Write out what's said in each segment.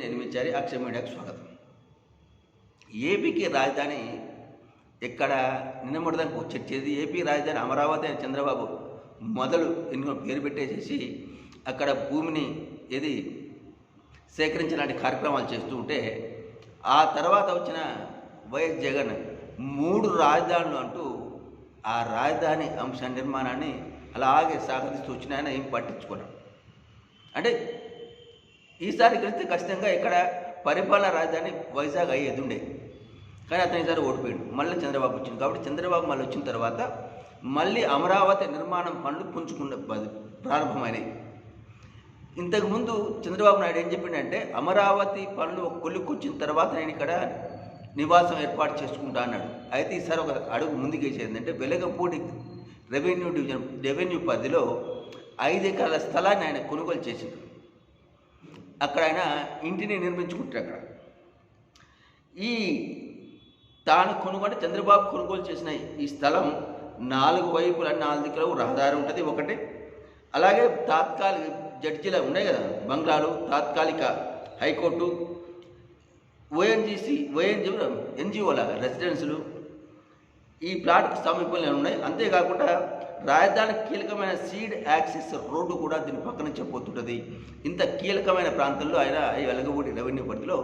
నిర్మించారు అక్షయ మీడియాకు స్వాగతం. ఏపీకి రాజధాని ఎక్కడ? నిన్నమొడదానికి వచ్చేది ఏపీ రాజధాని అమరావతి అని చంద్రబాబు మొదలు ఎన్నో పేరు పెట్టేసేసి అక్కడ భూమిని ఏది? సేకరించడానికి కార్యక్రమాలు చేస్తూ ఉంటే ఆ తర్వాత వచ్చిన వైఎస్ జగన్ మూడు రాజధానులు అంటూ ఆ రాజధాని అంశ నిర్మాణాన్ని అలాగే సాగతిస్తూ వచ్చిన ఆయన ఏం పట్టించుకున్నాడు అంటే ఈసారి గెలిస్తే ఖచ్చితంగా ఇక్కడ పరిపాలన రాజధాని వైజాగ్ అయ్యేది ఉండే కానీ అతను ఈసారి ఓడిపోయాడు. మళ్ళీ చంద్రబాబు వచ్చింది కాబట్టి చంద్రబాబు మళ్ళీ వచ్చిన తర్వాత మళ్ళీ అమరావతి నిర్మాణం పనులు పుంజుకున్న ప్రారంభమైనాయి. ఇంతకుముందు చంద్రబాబు నాయుడు ఏం చెప్పిండంటే అమరావతి పనులు ఒక కొలుక్కొచ్చిన తర్వాత నేను ఇక్కడ నివాసం ఏర్పాటు చేసుకుంటా అన్నాడు. అయితే ఈసారి ఒక అడుగు ముందుకేసేది ఏంటంటే వెలగపూడి రెవెన్యూ డివిజన్ రెవెన్యూ పరిధిలో ఐదు ఎకరాల స్థలాన్ని ఆయన కొనుగోలు చేసింది అక్కడ ఆయన ఇంటిని నిర్మించుకుంటారు అక్కడ. ఈ తాను కొనుగోలు చంద్రబాబు కొనుగోలు చేసిన ఈ స్థలం నాలుగు వైపుల నాలుగు దిక్కుల రహదారి ఉంటుంది ఒకటి. అలాగే తాత్కాలిక జడ్జీలు ఉన్నాయి కదా బంగ్లాలు తాత్కాలిక హైకోర్టు ఓఎన్జీసీ ఓఎన్జీ ఎన్జిఓల రెసిడెన్సులు. ఈ ప్లాట్కు సమీపంలో ఉన్నాయి? అంతేకాకుండా రాజధాని కీలకమైన సీడ్ యాక్సిస్ రోడ్డు కూడా దీని పక్కన చెప్పబోతుంటుంది ఇంత కీలకమైన ప్రాంతంలో ఆయన ఈ వెలగపూడి రెవెన్యూ పరిధిలో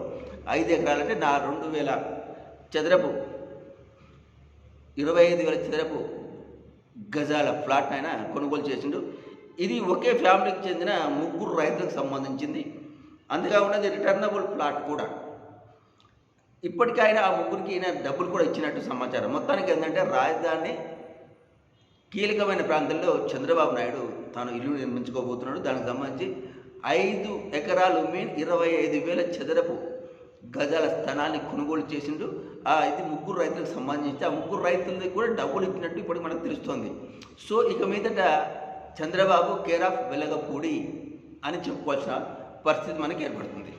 ఐదు ఎకరాలంటే నా రెండు వేల చదరపు ఇరవై ఐదు వేల చదరపు గజాల ఫ్లాట్ ఆయన కొనుగోలు చేసిండు. ఇది ఒకే ఫ్యామిలీకి చెందిన ముగ్గురు రైతులకు సంబంధించింది. అంతేకాకుండా ఇది రిటర్నబుల్ ప్లాట్ కూడా. ఇప్పటికైనా ఆయన ఆ ముగ్గురికి ఈయన డబ్బులు కూడా ఇచ్చినట్టు సమాచారం. మొత్తానికి ఏంటంటే రాజధాని కీలకమైన ప్రాంతంలో చంద్రబాబు నాయుడు తాను ఇల్లు నిర్మించుకోబోతున్నాడు. దానికి సంబంధించి ఐదు ఎకరాలు మీన్ ఇరవై ఐదు వేల చదరపు గజాల స్థలాన్ని కొనుగోలు చేసిండు. ఆ ఇది ముగ్గురు రైతులకు సంబంధించి ఆ ముగ్గురు రైతులకి కూడా డబ్బులు ఇచ్చినట్టు ఇప్పుడు మనకు తెలుస్తోంది. సో ఇక మీదట చంద్రబాబు కేర్ ఆఫ్ వెలగపూడి అని చెప్పుకోవాల్సిన పరిస్థితి మనకి ఏర్పడుతుంది.